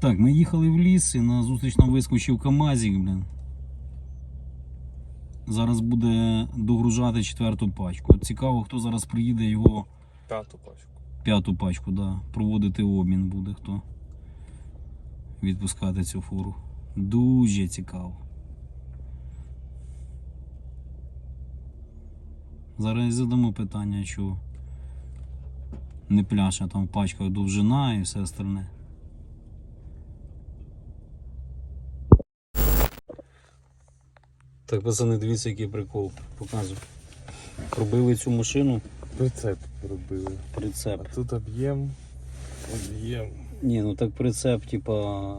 Так, ми їхали в ліс і на зустріч нам вискочив КАМАЗик, блін. Зараз буде догружати четверту пачку. Цікаво, хто зараз приїде його П'яту пачку. п'яту пачку, да. Проводити обмін буде хто. Відпускати цю фуру. Дуже цікаво. Зараз задамо питання, що не пляша там в пачках довжина і все остальне. Так, пацани, дивіться, який прикол. Показую. Пробили цю машину, Прицеп робили. прицеп. А тут об'єм. Об'єм. Ні, ну так прицеп, типа,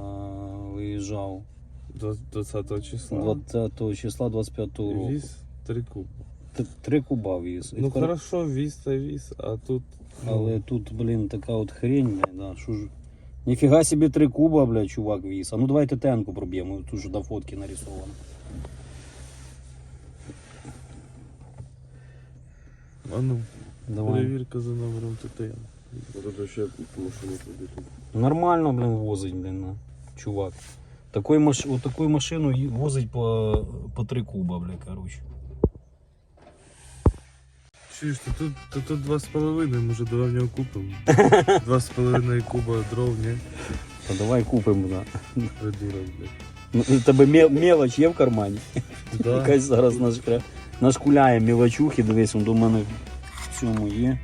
виїжджав До 20 числа. 20 числа 25 року. Віз 3 куби. Т- Три куба віз. Ну тепер- хорошо, віз та віз, а тут. ну, Але тут, блін, така от хрень, да, що ж. Ніфіга собі три куба, блядь, чувак віз. А ну давайте тенку проб'ємо, тут же до фотки нарисовано. А ну, Давай. перевірка за номером ТТН. Треба ще машину ходити. Нормально, блін, возить, блін, на, чувак. Такой маш... от таку машину ї- возить по, по три куба, блядь, короче. Чуєш, то тут, то тут 2,5, може давай в нього купимо. 2,5 куба дров, ні? То давай купимо, да. Придурок, блядь. Ну, у тебе мє- мелоч є в кармані? Да. Якась зараз нашкря... нашкуляє мілочухи, дивись, он до мене в цьому є.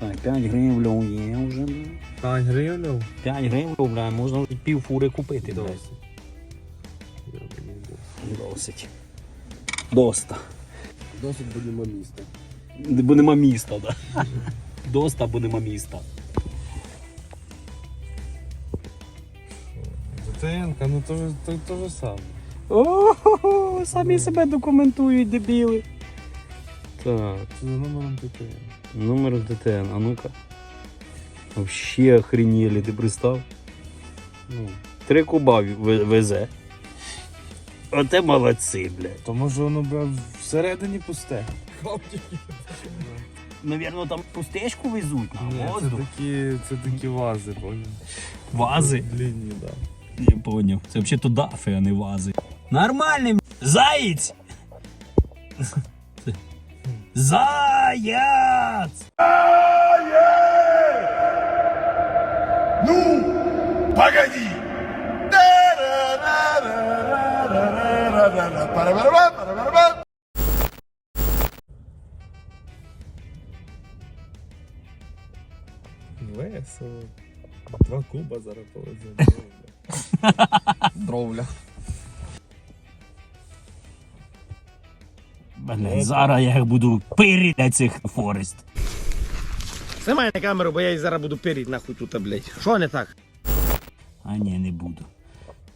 Так, 5 гривень є вже, 5 гривень? 5 гривень, бля, можна вже пів фури купити. Досить. Досить. Доста. Досить будемо міста. Бо нема міста, да. Доста, бо нема міста. ТТН, ну то, ж- то, то же саме. О, самі себе документують, дебіли. Так, Це за номером ТТН. номер ДТН, а ну-ка. Вообще охренели, ти пристав? Ну, Три куба ве- везе. Оте молодці, блядь. то може воно бля, всередині пусте. Навірно, там пустечку везуть на Ні, це такі, це такі вази, поняв? Вази. Длинні, да. Я поняв. Це взагалі то дафи, а не вази. Нормальний. Заяц! Заяц! Ну, погоди! Весело. Два куба зараз повезли. Дровля. Блядь, зараз я їх буду пиріти цих Форест. Знімай на камеру, бо я її зараз буду пиріть нахуй тут, блядь. Що не так? А ні, не буду.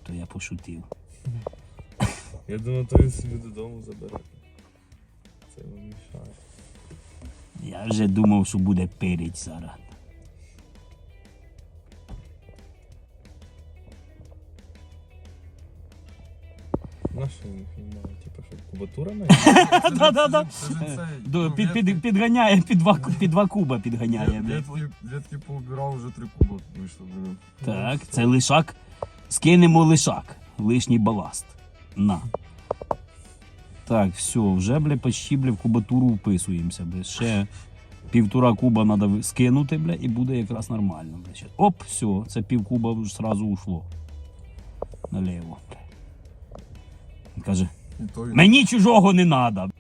То я пошутив. Я думаю, то він собі додому забере. Це йому мішає. Я вже думав, що буде пирить зараз. На що він знімає? Типа, що кубатура Да-да-да. Під, під, підганяє, під два, під два куба підганяє. блядь. Дітки поубирав, вже три куба вийшло. блін. Так, це лишак. Скинемо лишак. Лишній баласт. На. Так, все, вже, бля, почти, бля, в кубатуру вписуємося, бля. Ще півтора куба треба скинути, бля, і буде якраз нормально. Бля. Ще- Оп, все, це пів куба вже сразу ушло. Наліво, бля. Каже, мені чужого не треба.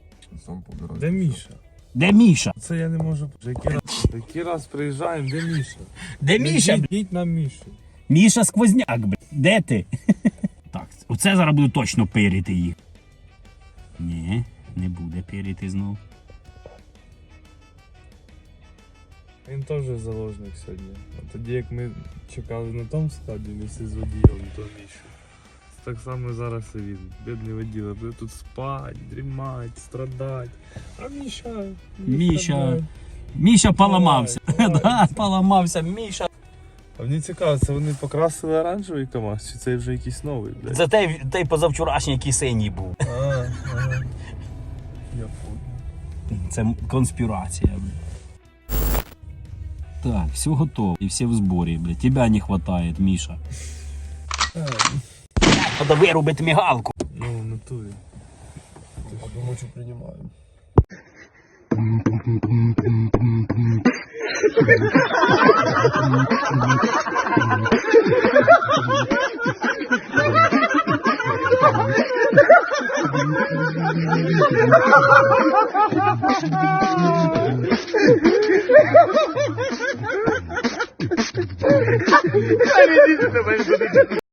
сам. Де Міша? Де Міша? Це я не можу. Вже який раз, який раз приїжджаємо, де Міша? Де Міша? бля? Йдіть на Мішу. Міша сквозняк, бля. Де ти? так, оце зараз буду точно пирити їх. Ні, не буде пирити знов. Він теж заложник сьогодні. А тоді як ми чекали на тому складі, ми всі з водієм, то Мішу. Так само зараз і він. Бідний воділа, буде тут спать, дрімать, страдать. А Міша. Міша. Міша поламався. Да, поламався. Міша. А мені цікаво, це вони покрасили оранжевий КАМАЗ, чи це вже якийсь новий, блядь? Це той, той позавчорашній, який синій був. А, ага. Я понял. Це конспірація. Бля. Так, все готово. І всі в зборі, бля. Тебя не хватает, Міша. Треба вирубити мігалку. Ну, натурі. Я думаю, що приймаємо. Ха-ха-ха!